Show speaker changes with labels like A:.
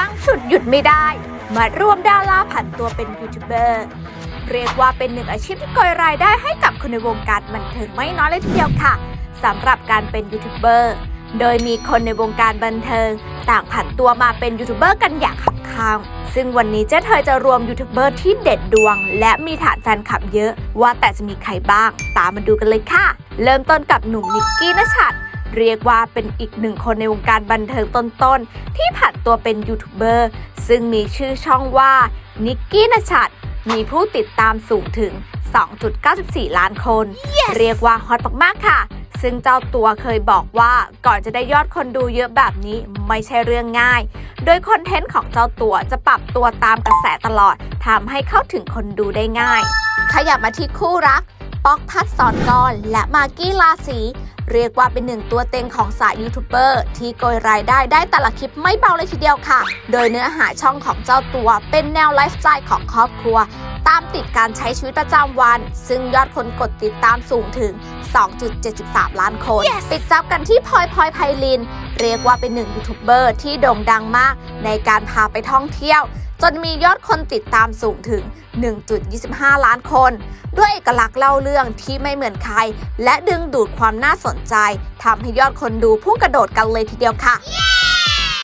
A: ปังฉุดหยุดไม่ได้ มารวมดาราผันตัวเป็นยูทูบเบอร์ เรียกว่าเป็นหนึ่งอาชีพที่ก่อยรายได้ให้กับคนในวงการบันเทิงไม่น้อยเลยทีเดียวค่ะสำหรับการเป็นยูทูบเบอร์โดยมีคนในวงการบันเทิง ต่างผันตัวมาเป็นยูทูบเบอร์กันอย่างขับข้าง ซึ่งวันนี้เจ๊เธอจะรวมยูทูบเบอร์ที่เด็ดดวง และมีฐานแฟนคลับเยอะ ว่าแต่จะมีใครบ้าง ตามมาดูกันเลยค่ะ เริ่มต้นกับหนุ่มนิกกี้นชัด เรียกว่าเป็นอีกหนึ่งคนในวงการบันเทิงต้นๆ ที่ผันตัวเป็นยูทูบเบอร์ ซึ่งมีชื่อช่องว่านิกกี้นชัดมีผู้ติดตามสูงถึง 2.94 ล้านคนเรียกว่าฮอตมากๆค่ะ ซึ่งเจ้าตัวเคยบอกว่าก่อนจะได้ยอดคนดูเยอะแบบนี้ไม่ใช่เรื่องง่าย โดยคอนเทนต์ของเจ้าตัวจะปรับตัวตามกระแสตลอดทำให้เข้าถึงคนดูได้ง่าย ขยับมาที่คู่รัก ป๊อกพัดสอนกรและมากกี้ลาสีเรียกว่าเป็นหนึ่งตัวเต็งของสายยูทูบเบอร์ที่โกยรายได้ได้แต่ละคลิปไม่เบาเลยทีเดียวค่ะ โดยเนื้อหาช่องของเจ้าตัวเป็นแนวไลฟ์สไตล์ของครอบครัว ตามติดการใช้ชีวิตประจำวัน ซึ่งยอดคนกดติดตามสูงถึง 2.73 ล้านคนปิดจับกันที่พลอยพลอยไพลิน เรียกว่าเป็นหนึ่งยูทูบเบอร์ที่โด่งดังมาก ในการพาไปท่องเที่ยว จนมียอดคนติดตามสูงถึง 1.25 ล้านคน ด้วยเอกลักษณ์เล่าเรื่องที่ไม่เหมือนใคร และดึงดูดความน่าสนใจทำให้ยอดคนดูพุ่งกระโดดกันเลยทีเดียวค่ะ